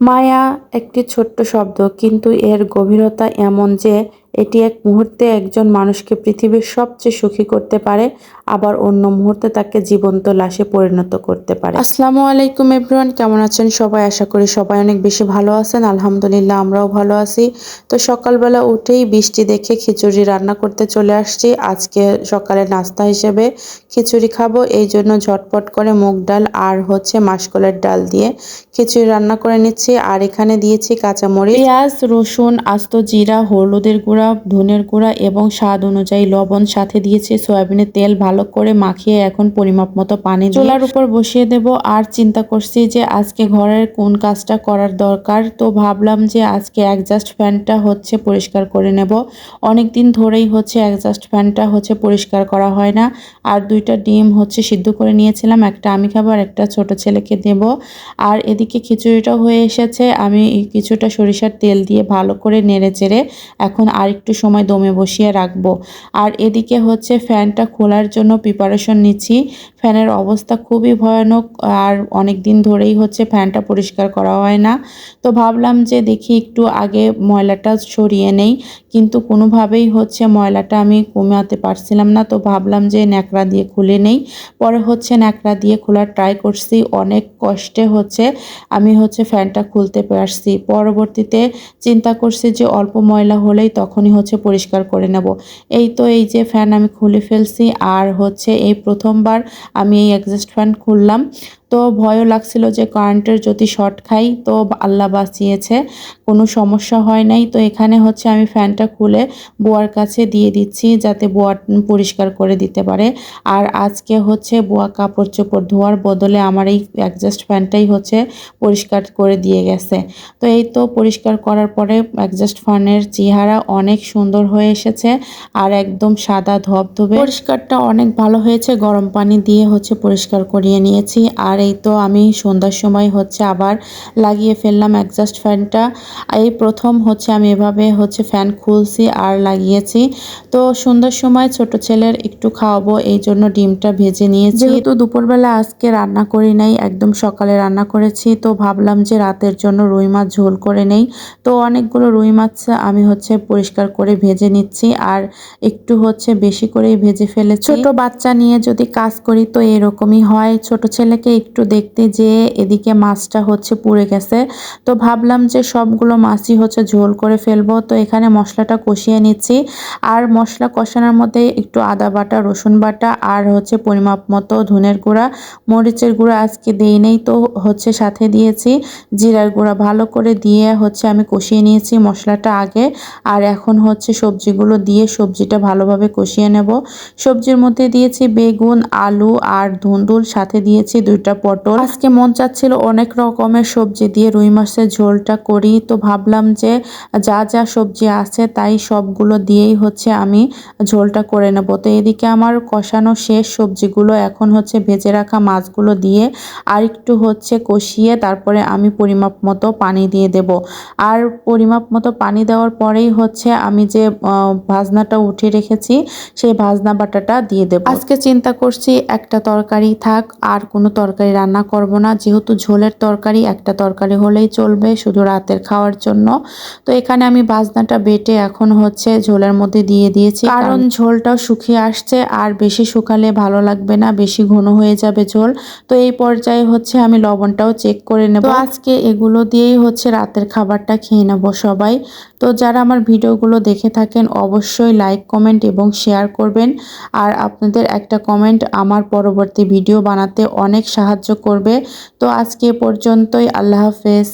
মায়া একটি ছোট্ট শব্দ কিন্তু এর গভীরতা এমন যে এটি এক মুহূর্তে একজন মানুষকে পৃথিবীর সবচেয়ে সুখী করতে পারে আবার অন্য মুহূর্তে তাকে জীবন্ত লাশে পরিণত করতে পারে। আসসালামু আলাইকুম এভরিওয়ান কেমন আছেন সবাই? আশা করি সবাই অনেক বেশি ভালো আছেন। আলহামদুলিল্লাহ আমরাও ভালো আছি। তো সকালবেলা উঠেই বৃষ্টি দেখে খিচুড়ি রান্না করতে চলে আসছি। আজকে সকালে নাস্তা হিসেবে খিচুড়ি খাব। এই জন্য ঝটপট করে মুগ ডাল আর হচ্ছে মাসকলের ডাল দিয়ে খিচুড়ি রান্না করে নিচ্ছি। আর এখানে দিয়েছি কাঁচামরিচ পেঁয়াজ রসুন আস্ত জিরা হলুদের গুঁড়া ধনের গুঁড়া এবং স্বাদ অনুযায়ী লবণ সাথে দিয়েছি। সয়াবিনের তেল ভালো করে মাখিয়ে এখন পরিমাপ মতো পানি চুলার উপর বসিয়ে দেব। আর চিন্তা করছি যে আজকে ঘরের কোন কাজটা করার দরকার। তো ভাবলাম যে আজকে অ্যাডজাস্ট ফ্যানটা হচ্ছে পরিষ্কার করে নেব। অনেক দিন ধরেই হচ্ছে অ্যাডজাস্ট ফ্যানটা হচ্ছে পরিষ্কার করা হয় না। আর দুইটা ডিম হচ্ছে সিদ্ধ করে নিয়েছিলাম। একটা আমি খাব আর একটা ছোট ছেলেকে দেব। আর এদিকে খিচুড়িটাও হয়ে এসেছে। আমি কিছুটা সরিষার তেল দিয়ে ভালো করে নেড়ে চেড়ে এখন আর একটু সময় দমে বসিয়ে রাখব। আর এদিকে হচ্ছে ফ্যানটা খোলার জন্য প্রিপারেশন নিচ্ছি। ফ্যানের অবস্থা খুবই ভয়ানক আর অনেক দিন ধরেই হচ্ছে ফ্যানটা পরিষ্কার করা হয় না। তো ভাবলাম যে দেখি একটু আগে ময়লাটা সরিয়ে নেই, কিন্তু কোনোভাবেই হচ্ছে ময়লাটা আমি কমাতে পারছিলাম না। তো ভাবলাম যে ন্যাকড়া দিয়ে খুলে নেই। পরে হচ্ছে ন্যাকড়া দিয়ে খোলার ট্রাই করছি। অনেক কষ্টে হচ্ছে আমি হচ্ছে ফ্যানটা খুলতে পারছি। পরবর্তীতে চিন্তা করছি যে অল্প ময়লা হলেই তখনই হচ্ছে পরিষ্কার করে নেব। এই তো এই যে ফ্যান আমি খুলে ফেলছি, আর হচ্ছে এই প্রথমবার আমি এই অ্যাডজাস্ট ফ্যান খুললাম। তো ভয়ও লাগছিল যে কারেন্টের যদি শর্ট খাই, তো আল্লাহ বাঁচিয়েছে, কোনো সমস্যা হয় নাই। তো এখানে হচ্ছে আমি ফ্যানটা খুলে বোয়ার কাছে দিয়ে দিচ্ছি যাতে বোয়া পরিষ্কার করে দিতে পারে। আর আজকে হচ্ছে বোয়া কাপড় চোপড় ধোয়ার বদলে আমার এই অ্যাডজাস্ট ফ্যানটাই হচ্ছে পরিষ্কার করে দিয়ে গেছে। তো এই তো পরিষ্কার করার পরে অ্যাডজাস্ট ফ্যানের চেহারা অনেক সুন্দর হয়ে এসেছে আর একদম সাদা ধবধবে। পরিষ্কারটা অনেক ভালো হয়েছে, গরম পানি দিয়ে হচ্ছে পরিষ্কার করিয়ে নিয়েছি। আর এই তো আমি সন্ধ্যার সময় হচ্ছে আবার লাগিয়ে ফেললাম অ্যাডজাস্ট ফ্যানটা এই প্রথম হচ্ছে আমি এভাবে হচ্ছে ফ্যান খুলছি আর লাগিয়েছি। তো সন্ধ্যার সময় ছোট ছেলের একটু খাওয়াবো এই জন্য ডিমটা ভেজে নিয়েছি। যেহেতু দুপুরবেলা আজকে রান্না করি নাই একদম সকালে রান্না করেছি তো ভাবলাম যে রাতের জন্য রুই মাছ ঝোল করে নেই। তো অনেকগুলো রুই মাছ আমি হচ্ছে পরিষ্কার করে ভেজে নিচ্ছি আর একটু হচ্ছে বেশি করেই ভেজে ফেলে ছোট বাচ্চা নিয়ে যদি কাজ করি তো এরকমই হয়। ছোট ছেলেকে একটু দেখতে যে এদিকে মাছটা হচ্ছে পুড়ে গেছে। তো ভাবলাম যে সবগুলো মাছই হচ্ছে ঝোল করে ফেলব। তো এখানে মশলাটা কষিয়ে নিচ্ছি। আর মশলা কষানোর মধ্যে একটু আদা বাটা, রসুন বাটা আর হচ্ছে পরিমাপ মতো ধনের গুঁড়া, মরিচের গুঁড়া আজকে দিই নেই। তো হচ্ছে সাথে দিয়েছি জিরার গুঁড়া। ভালো করে দিয়ে হচ্ছে আমি কষিয়ে নিয়েছি মশলাটা আগে। আর এখন হচ্ছে সবজিগুলো দিয়ে সবজিটা ভালোভাবে কষিয়ে নেব। সবজির মধ্যে দিয়েছি বেগুন, আলু আর ধুন্দুল। সাথে দিয়েছি দুইটা পটল। আজকে মন চাচ্ছিল অনেক রকমের সবজি দিয়ে রুই মাছের ঝোলটা করি। তো ভাবলাম যে যা যা সবজি আছে তাই সবগুলো দিয়েই হচ্ছে আমি ঝোলটা করে নেব। তো এদিকে আমার কষানো শেষ সবজিগুলো এখন হচ্ছে ভেজে রাখা মাছগুলো দিয়ে আর একটু হচ্ছে কষিয়ে তারপরে আমি পরিমাপ মতো পানি দিয়ে দেব। আর পরিমাপ মতো পানি দেওয়ার পরেই হচ্ছে আমি যে ভাজনাটা উঠে রেখেছি সেই ভাজনা বাটাটা দিয়ে দেব। আজকে চিন্তা করছি একটা তরকারি থাক, আর কোনো তরকারি রান্না করব না। যেহেতু ঝোলের তরকারি একটা তরকারি হলেই চলবে শুধু রাতের খাওয়ার জন্য। তো এখানে আমি বাজনাটা বেটে এখন হচ্ছে ঝোলের মধ্যে দিয়ে দিয়েছি। কারণ ঝোলটাও শুকিয়ে আসছে আর বেশি শুকালে ভালো লাগবে না বেশি ঘন হয়ে যাবে ঝোল। তো এই পর্যায়ে হচ্ছে আমি লবণটাও চেক করে নেব। আজকে এগুলো দিয়েই হচ্ছে রাতের খাবারটা খেয়ে নেব সবাই। তো যারা আমার ভিডিওগুলো দেখে থাকেন অবশ্যই লাইক কমেন্ট এবং শেয়ার করবেন। আর আপনাদের একটা কমেন্ট আমার পরবর্তী ভিডিও বানাতে অনেক সাহায্য করবে। তো আজকে পর্যন্তই আল্লাহ হাফেজ।